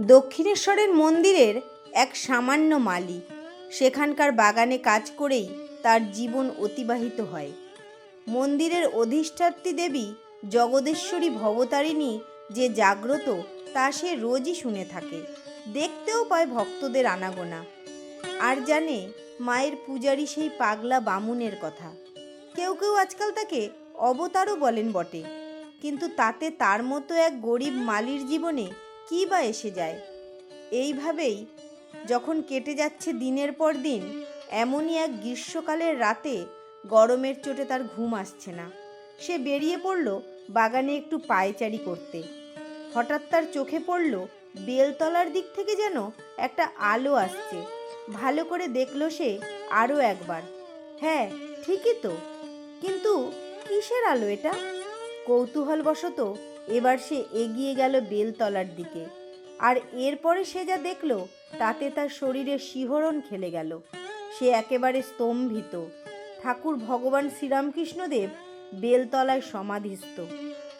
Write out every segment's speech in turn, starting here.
দক্ষিণেশ্বরের মন্দিরের এক সামান্য মালি। সেখানকার বাগানে কাজ করেই তার জীবন অতিবাহিত হয়। মন্দিরের অধিষ্ঠাত্রী দেবী জগদেশ্বরী ভবতারিণী যে জাগ্রত, তা সে রোজই শুনে থাকে। দেখতেও পায় ভক্তদের আনাগোনা। আর জানে মায়ের পূজারী সেই পাগলা বামুনের কথা। কেউ কেউ আজকাল তাকে অবতারও বলেন বটে। কিন্তু তাতে তার মতো এক গরিব মালির জীবনে কী বা এসে যায়? এইভাবেই যখন কেটে যাচ্ছে দিনের পর দিন, এমনই এক গ্রীষ্মকালের রাতে গরমের চোটে তার ঘুম আসছে না। সে বেরিয়ে পড়ল বাগানে একটু পায়চারি করতে। হঠাৎ তার চোখে পড়ল বেলতলার দিক থেকে যেন একটা আলো আসছে। ভালো করে দেখল সে আরও একবার। হ্যাঁ ঠিকই তো। কিন্তু কিসের আলো এটা? কৌতূহলবশত এবার সে এগিয়ে গেল বেলতলার দিকে। আর এরপরে সে যা দেখল, তাতে তার শরীরে শিহরণ খেলে গেল। সে একেবারে স্তম্ভিত। ঠাকুর ভগবান শ্রীরামকৃষ্ণদেব বেলতলায় সমাধিস্থ।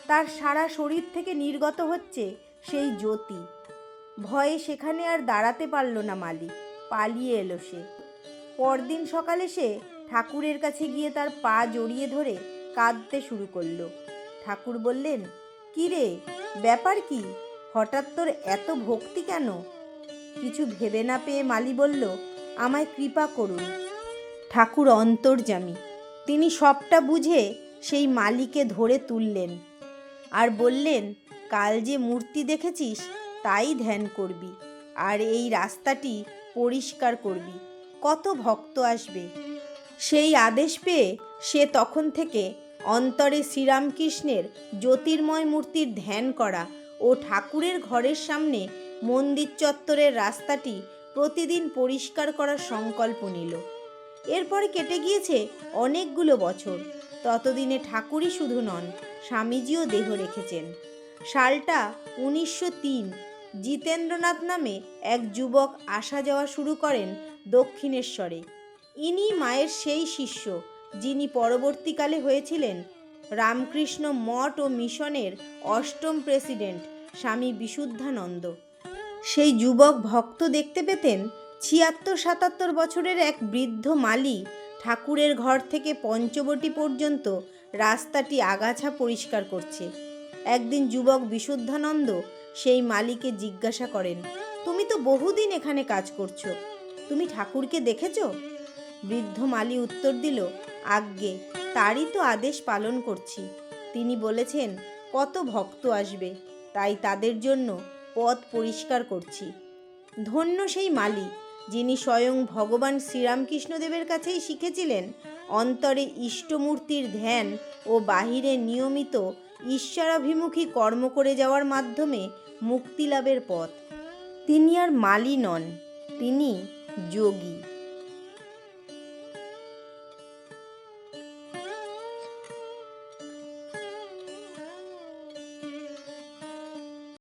তার সারা শরীর থেকে নির্গত হচ্ছে সেই জ্যোতি। ভয়ে সেখানে আর দাঁড়াতে পারল না মালি পালিয়ে এলো সে। পরদিন সকালে সে ঠাকুরের কাছে গিয়ে তার পা জড়িয়ে ধরে কাঁদতে শুরু করল। ঠাকুর বললেন রে? ব্যাপার কি? হঠাৎ তোর এত ভক্তি কেন? কিছু ভেবে না পেয়ে মালি বলল, আমায় কৃপা করুন। ঠাকুর অন্তর্যামী। তিনি সবটা বুঝে সেই মালিকে ধরে তুললেন আর বললেন, কাল যে মূর্তি দেখেছিস, তাই ধ্যান করবি আর এই রাস্তাটি পরিষ্কার করবি। কত ভক্ত আসবে? সেই আদেশ পেয়ে সে তখন থেকে অন্তরে শ্রীরামকৃষ্ণের জ্যোতির্ময় মূর্তির ধ্যান করা ও ঠাকুরের ঘরের সামনে মন্দির চত্বরের রাস্তাটি প্রতিদিন পরিষ্কার করার সংকল্প নিল। এরপরে কেটে গিয়েছে অনেকগুলো বছর। ততদিনে ঠাকুরই শুধু নন, স্বামীজিও দেহ রেখেছেন। সালটা উনিশশো তিন, জিতেন্দ্রনাথ নামে এক যুবক আসা যাওয়া শুরু করেন দক্ষিণেশ্বরে। ইনি মায়ের সেই শিষ্য যিনি পরবর্তীকালে হয়েছিলেন রামকৃষ্ণ মঠ ও মিশনের অষ্টম প্রেসিডেন্ট স্বামী বিশুদ্ধানন্দ। সেই যুবক ভক্ত দেখতে পেতেন ছিয়াত্তর সাতাত্তর বছরের এক বৃদ্ধ মালি ঠাকুরের ঘর থেকে পঞ্চবটি পর্যন্ত রাস্তাটি আগাছা পরিষ্কার করছে। একদিন যুবক বিশুদ্ধানন্দ সেই মালিকে জিজ্ঞাসা করেন, তুমি তো বহুদিন এখানে কাজ করছ, তুমি ঠাকুরকে দেখেছ? বৃদ্ধ মালি উত্তর দিল আজ্ঞে, তারই তো আদেশ পালন করছি। তিনি বলেছেন, কত ভক্ত আসবে, তাই তাদের জন্য পথ পরিষ্কার করছি। ধন্য সেই মালি যিনি স্বয়ং ভগবান শ্রীরামকৃষ্ণদেবের কাছেই শিখেছিলেন অন্তরে ইষ্টমূর্তির ধ্যান ও বাহিরে নিয়মিত ঈশ্বরাভিমুখী কর্ম করে যাওয়ার মাধ্যমে মুক্তিলাভের পথ। তিনি আর মালি নন, তিনি যোগী।